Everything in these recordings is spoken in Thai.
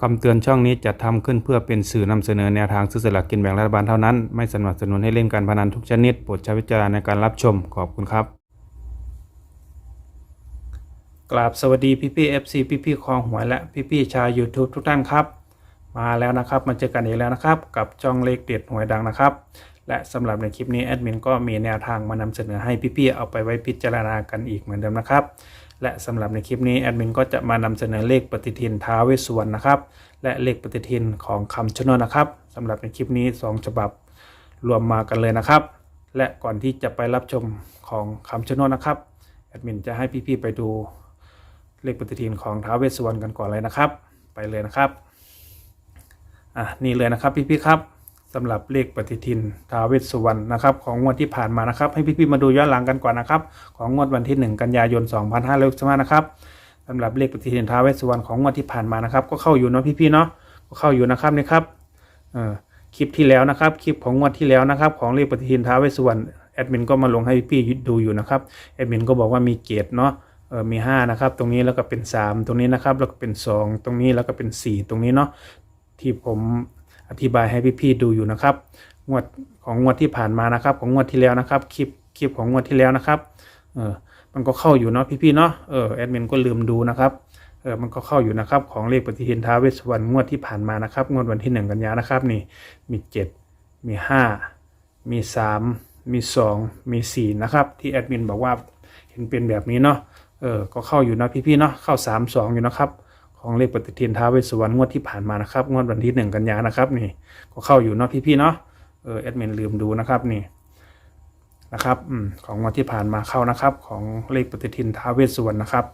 คำเตือนช่องนี้จะทำขึ้นเพื่อเป็นสื่อนำเสนอแนวทางซื้อสลากกินแบ่งรัฐบาลเท่านั้น ไม่สนับสนุนให้เล่นการพนันทุกชนิด โปรดใช้วิจารณ์ในการรับชม ขอบคุณครับ กราบสวัสดีพี่พี่เอฟซีพี่พี่คลองหวยและพี่พี่ชาว YouTube ทุกท่านครับ มาแล้วนะครับ มาเจอกันอีกแล้วนะครับ กับช่องเลขเด็ดหวยดังนะครับ และสำหรับในคลิปนี้แอดมินก็มีแนวทางมานำเสนอให้พี่ๆเอาไปไว้พิจารณากันอีกเหมือนเดิมนะครับ และสำหรับในคลิปนี้แอดมินก็จะมานำเสนอเลขปฏิทินท้าเวสวรรณนะครับ และเลขปฏิทินของคำชะโนดนะครับสำหรับในคลิปนี้ 2 ฉบับรวมมากันเลยนะครับ และก่อนที่จะไปรับชมของคำชะโนดนะครับแอดมินจะให้พี่ๆไปดูเลขปฏิทินของท้าเวสวรรณกันก่อนเลยนะครับ ไปเลยนะครับอะนี่เลยนะครับพี่ๆครับ สำหรับเลขปฏิทินท้าวเวสสุวรรณนะครับของงวดที่ผ่านมานะครับ ให้พี่ๆมาดูย้อนหลังกันก่อนนะครับ ของงวดวันที่ 1 กันยายน 2565นะครับสำหรับเลขปฏิทินท้าวเวสสุวรรณของงวดที่ผ่านมานะครับ ก็เข้าอยู่เนาะพี่ๆเนาะก็เข้าอยู่นะครับนี่ครับเอ่อคลิปที่แล้วนะครับ คลิปของงวดที่แล้วนะครับ ของเลขปฏิทินท้าวเวสสุวรรณแอดมินก็มาลงให้พี่ๆดูอยู่นะครับแอดมินก็บอกว่ามีเกตเนาะเออมี5นะครับตรงนี้แล้วก็เป็น 3 ตรงนี้นะครับแล้วก็เป็น 2 ตรงนี้แล้วก็เป็น 4 ตรงนี้เนาะที่ผม อธิบายให้พี่ๆดูอยู่นะครับ งวดของงวดที่ผ่านมานะครับ ของงวดที่แล้วนะครับ คลิปคลิปของงวดที่แล้วนะครับ เออ มันก็เข้าอยู่เนาะพี่ๆเนาะ เออแอดมินก็ลืมดูนะครับ เออ มันก็เข้าอยู่นะครับ ของเลขปฏิทินท้าเวสวรรณงวดที่ผ่านมานะครับ งวดวันที่หนึ่งกันยานะครับ นี่ มีเจ็ดมีห้ามีสามมีสองมีสี่นะครับ ที่แอดมินบอกว่าเห็นเป็นแบบนี้เนาะ เออ ก็เข้าอยู่นะพี่ๆเนาะ เข้าสามสองอยู่นะครับ ของเลขปฏิทินท้าเวสวรรณงวดที่ผ่านมานะครับ งวดวันที่หนึ่งกันยานะครับนี่ก็เข้าอยู่เนาะพี่ๆเนาะเออแอดมินลืมดูนะครับนี่นะครับอของงวดที่ผ่านมาเข้านะครับ ของเลขปฏิทินท้าเวสวรรณนะครับ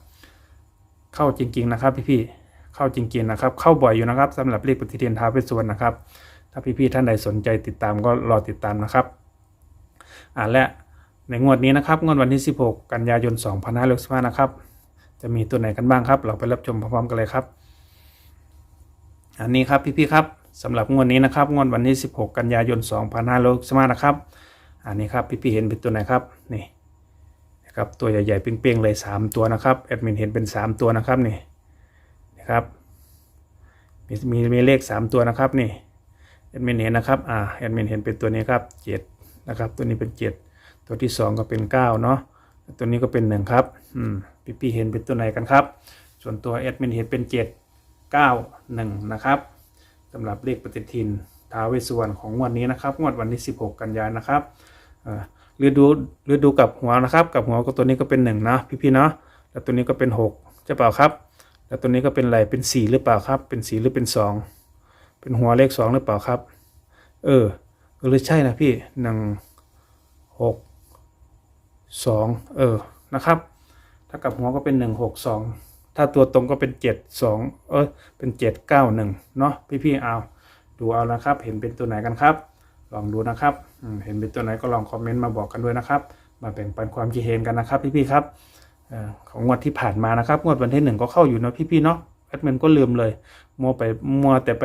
เข้าจริง ๆ นะครับพี่ๆเข้าจริง ๆนะครับ เข้าบ่อยอยู่นะครับสำหรับเลขปฏิทินท้าเวสสวรรณนะครับ ถ้าพี่ๆท่านใดสนใจติดตามก็รอติดตามนะครับอ่าและในงวดนี้นะครับงวดวันที่ 16 กันยายน 2565นะครับ จะมีตัวไหนกันบ้างครับ เราไปรับชมพร้อมๆกันเลยครับ อันนี้ครับพี่ๆครับสำหรับงวดนี้นะครับงวดวันที่ 16 กันยายน2565นะครับ อันนี้ครับพี่ๆเห็นเป็นตัวไหนครับนี่นะครับตัวใหญ่ๆเป้งๆเลย 3 ตัวนะครับแอดมินเห็นเป็น 3 ตัวนะครับนี่นะครับมีมีมีเลข 3 ตัวนะครับนี่แอดมินเห็นนะครับอ่าแอดมินเห็นเป็นตัวนี้ครับ7นะครับตัวนี้เป็น 7 ตัวที่ 2 ก็เป็น9เนาะตัวนี้ก็เป็น1ครับอืม พี่พี่ๆเห็นเป็นตัวไหนกันครับ ส่วนตัวแอดมินเห็นเป็น 7 9 1 นะครับสำหรับเลขปฏิทินท้าเวสสุวรรณของวดนี้นะครับงวดวันที่ 16 กันยายนนะครับเอ่อหรือดูหรือดูกับหัวนะครับ กับหัวก็ตัวนี้ก็เป็น1นะพี่พี่ๆเนาะแล้วตัวนี้ก็เป็น6ใช่เปล่าครับ แล้วตัวนี้ก็เป็นอะไรเป็น 4 หรือเปล่าครับ เป็น 4 หรือเป็น 2 เป็นหัวเลข 2 หรือเปล่าครับ เออเออหรือใช่นะพี่หนึ่งหกสองเออนะครับ ถ้ากับหัวก็เป็นหนึ่งหกสองถ้าตัวตรงก็เป็นเจ็ดสองเออเป็นเจ็ดเก้าหนึ่งเนาะพี่พี่ๆเอาดูเอานะครับ เห็นเป็นตัวไหนกันครับ ลองดูนะครับเห็นเป็นตัวไหนก็ลองคอมเมนต์มาบอกกันด้วยนะครับ มาแบ่งปันความคิดเห็นกันนะครับ พี่พี่ๆครับออของงวดที่ผ่านมานะครับงวดวันที่หนึ่งก็เข้าอยู่นะพี่พี่ๆเนาะแอดมินก็ลืมเลยมัวไปมัวแต่ไป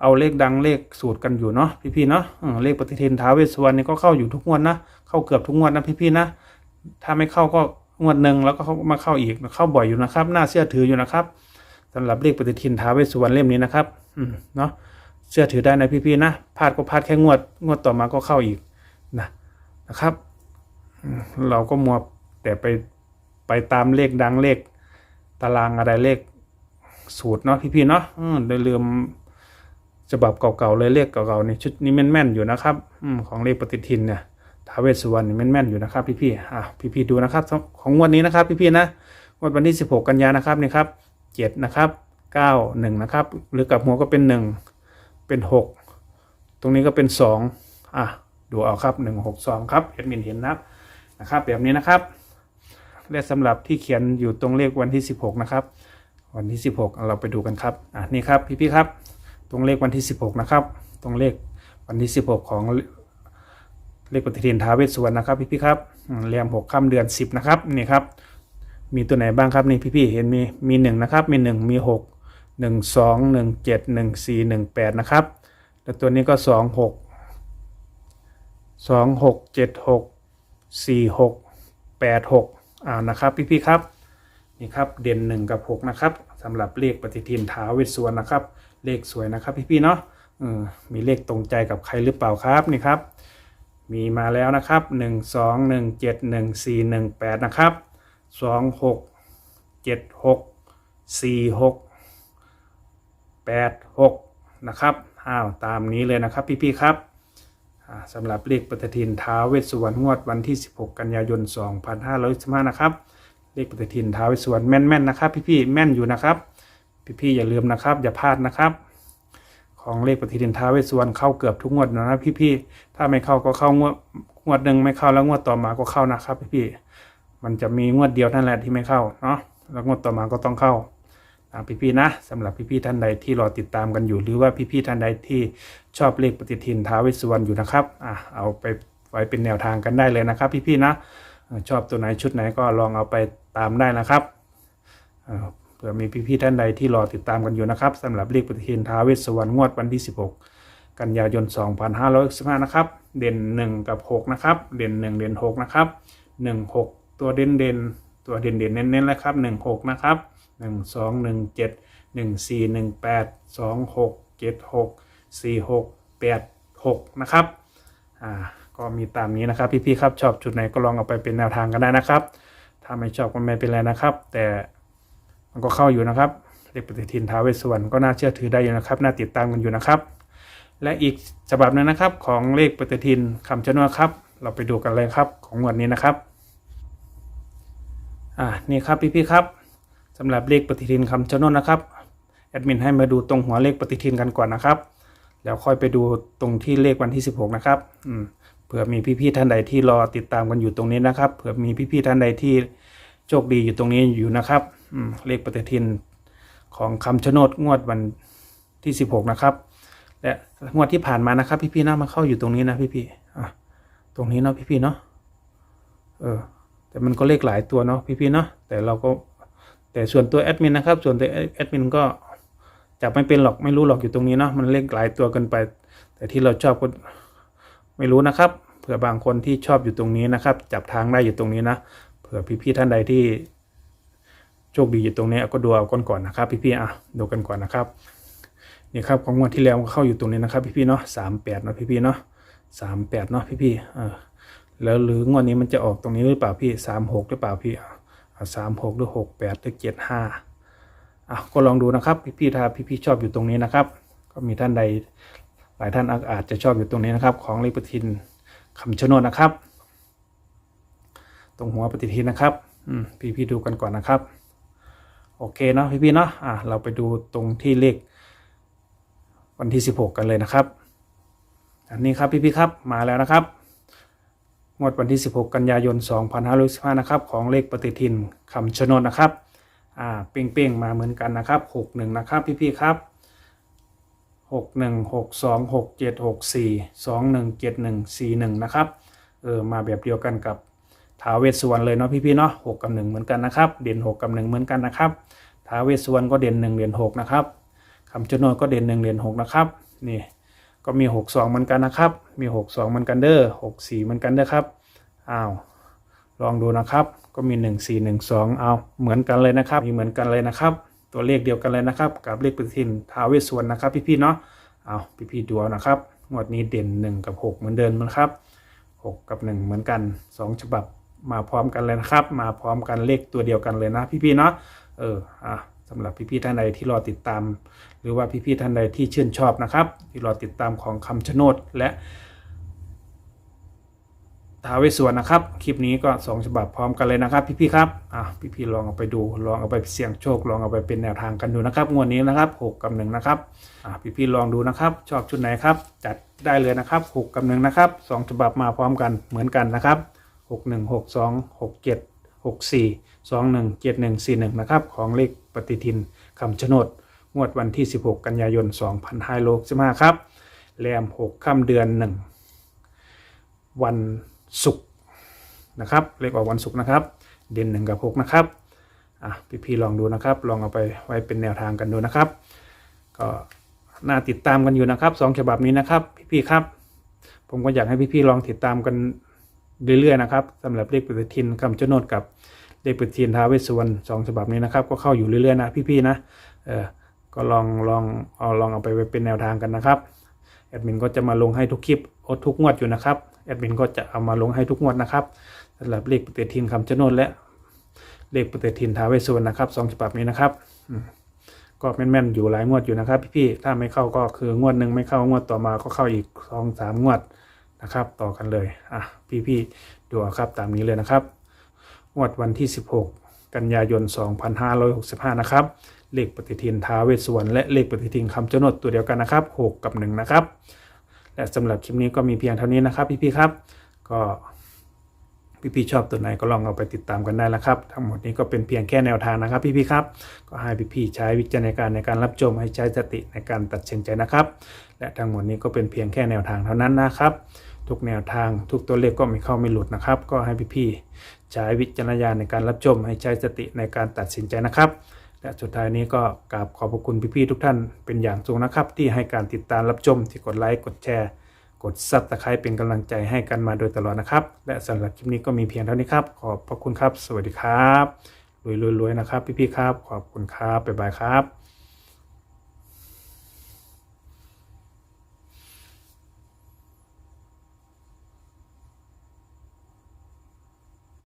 เอาเลขดังเลขสูตรกันอยู่เนาะพี่ๆเนาะเลขปฏิทินท้าวเวสสวรรณนี่ก็เข้าอยู่ทุกงวดนะ เข้าเกือบทุกงวดนะพี่ๆนะ ถ้าไม่เข้าก็ งวดหนึ่งแล้วก็มาเข้าอีกเข้าบ่อยอยู่นะครับน่าเชื่อถืออยู่นะครับสำหรับเลขปฏิทินท้าเวสุวรรณเล่มนี้นะครับอืมเนาะเชื่อถือได้นะพี่ๆนะพลาดก็พลาดแค่งวด งวดต่อมาก็เข้าอีกนะนะครับ เราก็มัวแต่ไปไปตามเลขดังเลข ตารางอะไรเลขสูตรเนาะพี่ๆเนาะอืมได้ลืมฉบับเก่าๆเลยเลขเก่าๆนี่ชุดนี้แม่นๆอยู่นะครับอืของเลขปฏิทินเนี่ย ท้าเวสสุวรรณแม่นๆอยู่นะครับพี่ๆอะพี่ๆดูนะครับ ของงวดนี้นะครับพี่ๆนะงวดวันที่ 16 กันยานะครับนี่ครับ7นะครับ9 1นะครับหรือกับหัวก็เป็น 1 เป็น 6 ตรงนี้ก็เป็น 2 อะดูเอาครับ 1 6 2 ครับเอ็ดมินเห็นนะนะครับ แบบนี้นะครับ และสำหรับที่เขียนอยู่ตรงเลขวันที่ 16 นะครับ วันที่ 16 เราไปดูกันครับอะนี่ครับพี่ๆครับ ตรงเลขวันที่ 16 นะครับ ตรงเลขวันที่ 16 ของ เลขปฏิทินท้าวเวสสุวรรณนะครับพี่พี่ๆครับอืมแรมหกค่ำเดือนสิบนะครับนี่ครับมีตัวไหนบ้างครับนี่พี่พี่ๆเห็นมีมีหนึ่งนะครับมีหนึ่งมีหกหนึ่งสองหนึ่งเจ็ดหนึ่งสี่หนึ่งแปดนะครับแล้วตัวนี้ก็สองหกสองหกเจ็ดหกสี่หกแปดหกอ่านะครับพี่พี่ๆครับนี่ครับเด่นหนึ่งกับหกนะครับสำหรับเลขปฏิทินท้าวเวสสวรรณนะครับเลขสวยนะครับพี่ๆเนาะมีเลขตรงใจกับใครหรือเปล่าครับนี่ครับ มีมาแล้วนะครับ 1 2 1 7 1 4 1 8 นะครับ 2 6 7 6 4 6 8 6 นะครับอ้าวตามนี้เลยนะครับพี่ๆครับสำหรับเลขปฏิทินท้าวเวสสุวรรณงวดวันที่ 16 กันยายน 2515นะครับเลขปฏิทินท้าวเวสสุวรรณแม่นๆนะครับ พี่ๆแม่นอยู่นะครับ พี่ๆอย่าลืมนะครับ อย่าพลาดนะครับ ของเลขปฏิทินท้าเวสสุวรรณเข้าเกือบทุกงวดนะพี่ๆถ้าไม่เข้าก็เข้างวดงวดหนึ่งไม่เข้าแล้วงวดต่อมาก็เข้านะครับพี่ๆมันจะมีงวดเดียวนั่นแหละที่ไม่เข้าเนาะแล้วงวดต่อมาก็ต้องเข้าพี่ๆนะสำหรับพี่ๆท่านใดที่รอติดตามกันอยู่ หรือว่าพี่ๆท่านใดที่ชอบเลขปฏิทินท้าเวสสุวรรณอยู่นะครับอะเอาไปไว้เป็นแนวทางกันได้เลยนะครับ พี่ๆนะชอบตัวไหนชุดไหนก็ลองเอาไปตามได้นะครับ ผื่อมีพี่ๆท่านใดที่รอติดตามกันอยู่นะครับสำหรับเลขปฏิทินท้าวเวสสวรรณงวดวันที่ 16 กันยายน 2565 นะครับ เด่น 1 กับ 6 นะครับ เด่น 1 เด่น 6 นะครับ 1 6 ตัวเด่นเด่นๆตัวเด่นเด่นๆเน้นๆแล้วครับ 1 6 นะครับ 1 2 1 7 1 4 1 8 2 6 7 6 4 6 8 6 นะครับอ่าก็มีตามนี้นะครับ พี่ๆครับชอบจุดไหนก็ลองเอาไปเป็นแนวทางกันได้นะครับถ้าไม่ชอบก็ไม่เป็นไรนะครับ แต่ มันก็เข้าอยู่นะครับเลขปฏิทินท้าวเวสสวรรณก็น่าเชื่อถือได้อยู่นะครับ น่าติดตามกันอยู่นะครับ และอีกฉบับหนึงนะครับ ของเลขปฏิทินคำชะโนดครับ เราไปดูกันเลยครับของงวดนี้นะครับอ่านี่ครับพี่ๆครับสำหรับเลขปฏิทินคำชะโนดนะครับแอดมินให้มาดูตรงหัวเลขปฏิทินกันก่อนนะครับ แล้วค่อยไปดูตรงที่เลขวันที่ 16 นะครับอืมเผื่อมีพี่ๆท่านใดที่รอติดตามกันอยู่ตรงนี้นะครับ เผื่อมีพี่ๆท่านใดที่โชคดีอยู่ตรงนี้อยู่นะครับ เลขปฏิทินของคำชะโนดงวดวันที่ 16 นะครับ และงวดที่ผ่านมานะครับ พี่ๆนะมาเข้าอยู่ตรงนี้นะพี่ๆอะตรงนี้เนาะพี่ๆเนาะเออแต่มันก็เลขหลายตัวเนาะพี่ๆเนาะแต่เราก็แต่ส่วนตัวแอดมินนะครับ ส่วนตัวแอดมินก็จับไม่เป็นหรอกไม่รู้หรอกอยู่ตรงนี้เนาะมันเลขหลายตัวเกินไป แต่ที่เราชอบก็ไม่รู้นะครับเผื่อบางคนที่ชอบอยู่ตรงนี้นะครับ จับทางได้อยู่ตรงนี้นะเผื่อพี่ๆท่านใดที่ โชคดีอยู่ตรงนี้ก็ดูเอาก่อนก่อนนะครับ พี่ๆอะดูกันก่อนนะครับนี่ครับของงวดที่แล้วก็เข้าอยู่ตรงนี้นะครับ พี่ๆเนาะสามแปดเนาะพี่ๆเนาะสามแปดเนาะพี่ๆเออแล้วหรืองวดนี้มันจะออกตรงนี้หรือเปล่าพี่สามหกหรือเปล่าพี่สามหกหรือหกแปดหรือเจ็ดห้าอะก็ลองดูนะครับ พี่ๆถ้าพี่ๆชอบอยู่ตรงนี้นะครับ ก็มีท่านใดหลายท่านอาจจะชอบอยู่ตรงนี้นะครับ ของเลขปฏิทินคำชะโนดนะครับ ตรงหัวปฏิทินนะครับอืมพี่พี่ๆดูกันก่อนนะครับ โอเคเนาะพี่พี่ๆเนาะอะเราไปดูตรงที่เลขวันที่ 16 กันเลยนะครับ อันนี้ครับพี่พี่ๆครับมาแล้วนะครับงวดวันที่ 16 กันยายน 2515นะครับของเลขปฏิทินคำชะโนดนะครับอ่าเป้งๆมาเหมือนกันนะครับ 61 นะครับพี่พี่ๆครับ61 62 67 64 21 71 41 นะครับเออมาแบบเดียวกันกับ ท้าเวสสุวรรณเลยเนาะพี่ๆเนาะหกกับหนึ่งเหมือนกันนะครับ เด่นหกกับหนึ่งเหมือนกันนะครับท้าเวสสุวรรณก็เด่นหนึ่งเด่นหกนะครับคำชะโนดก็เด่นหนึ่งเด่นหกนะครับนี่ก็มีหกสองเหมือนกันนะครับ มีหกสองเหมือนกันเด้อหกสี่เหมือนกันเด้อครับอ้าวลองดูนะครับก็มีหนึ่งสี่หนึ่งสองเอาเหมือนกันเลยนะครับมีเหมือนกันเลยนะครับ ตัวเลขเดียวกันเลยนะครับ กับเลขปฏิทินท้าเวสสุวรรณนะครับ พี่ๆเนาะเอาพี่ๆดูเอานะครับงวดนี้เด่นหนึ่งกับหกเหมือนเดิมนะครับหกกับหนึ่งเหมือนกันสองฉบับ มาพร้อมกันเลยนะครับ มาพร้อมกันเลขตัวเดียวกันเลยนะพี่ๆเนาะเอออะสำหรับพี่ๆท่านใดที่รอติดตาม หรือว่าพี่ๆท่านใดที่ชื่นชอบนะครับ ที่รอติดตามของคำชะโนดและท้าวเวสวรนะครับ คลิปนี้ก็สองฉบับพร้อมกันเลยนะครับ พี่ๆครับอะพี่ๆลองเอาไปดู ลองเอาไปเสี่ยงโชค ลองเอาไปเป็นแนวทางกันดูนะครับ งวดนี้นะครับหกกับหนึ่งนะครับอะพี่ๆลองดูนะครับ ชอบชุดไหนครับ จัดได้เลยนะครับหกกับหนึ่งนะครับสองฉบับมาพร้อมกันเหมือนกันนะครับ หกหนึ่งหกสองหกเจ็ดหกสี่สองหนึ่งเจ็ดหนึ่งสี่หนึ่งนะครับ ของเลขปฏิทินคำชะโนดงวดวันที่ 16 กันยายน 2565ครับแรม 6 ค่ำเดือน 1 วันศุกร์นะครับเลขออกวันศุกร์นะครับ เด่น1กับ 6 นะครับอะพี่ๆลองดูนะครับ ลองเอาไปไว้เป็นแนวทางกันดูนะครับ ก็น่าติดตามกันอยู่นะครับสองฉบับนี้นะครับ พี่ๆครับ ผมก็อยากให้พี่ๆลองติดตามกัน เรื่อยๆนะครับสำหรับเลขปฏิทินคำชะโนดกับเลขปฏิทินท้าเวสสุวรรณสองฉบับนี้นะครับ ก็เข้าอยู่เรื่อยๆนะพี่ๆนะเออก็ลองลองเอาลองเอาไปเป็นแนวทางกันนะครับแอดมินก็จะมาลงให้ทุกคลิปทุกงวดอยู่นะครับแอดมินก็จะเอามาลงให้ทุกงวดนะครับสำหรับเลขปฏิทินคำชะโนดและเลขปฏิทินท้าเวสสุวรรณนะครับสองฉบับนี้นะครับก็แม่นๆอยู่หลายงวดอยู่นะครับ พี่ๆถ้าไม่เข้าก็คืองวดหนึ่งไม่เข้างวดต่อมาก็เข้าอีกสองสามงวด นะครับ ต่อกันเลยอะพี่ๆดูครับตามนี้เลยนะครับงวดวันที่ 16 กันยายน 2565 นะครับเลขปฏิทินท้าเวสสวรรณและเลขปฏิทินคำชะนดตัวเดียวกันนะครับ 6 กับ 1 นะครับ และสำหรับคลิปนี้ก็มีเพียงเท่านี้นะครับ พี่ๆครับ ก็พี่ๆชอบตัวไหนก็ลองเอาไปติดตามกันได้แล้วครับ ทั้งหมดนี้ก็เป็นเพียงแค่แนวทางนะครับ พี่ๆครับ ก็ให้พี่ๆใช้วิจารณญาณในการรับชมให้ใช้สติในการตัดสินใจนะครับ และทั้งหมดนี้ก็เป็นเพียงแค่แนวทางเท่านั้นนะครับ ทุกแนวทาง ทุกตัวเลขก็ไม่เข้าไม่หลุดนะครับ ก็ให้พี่ๆใช้วิจารณญาณในการรับชม ให้ใช้สติในการตัดสินใจนะครับ และสุดท้ายนี้ก็กราบขอบพระคุณพี่ๆทุกท่านเป็นอย่างสูงนะครับ ที่ให้การติดตามรับชมที่กดไลค์กดแชร์ กดซับสไครป์เป็นกำลังใจให้กันมาโดยตลอดนะครับ และสำหรับคลิปนี้ก็มีเพียงเท่านี้ครับขอบพระคุณครับ สวัสดีครับรวยๆๆนะครับ พี่ๆครับ ขอบคุณครับบ๊ายบายครับ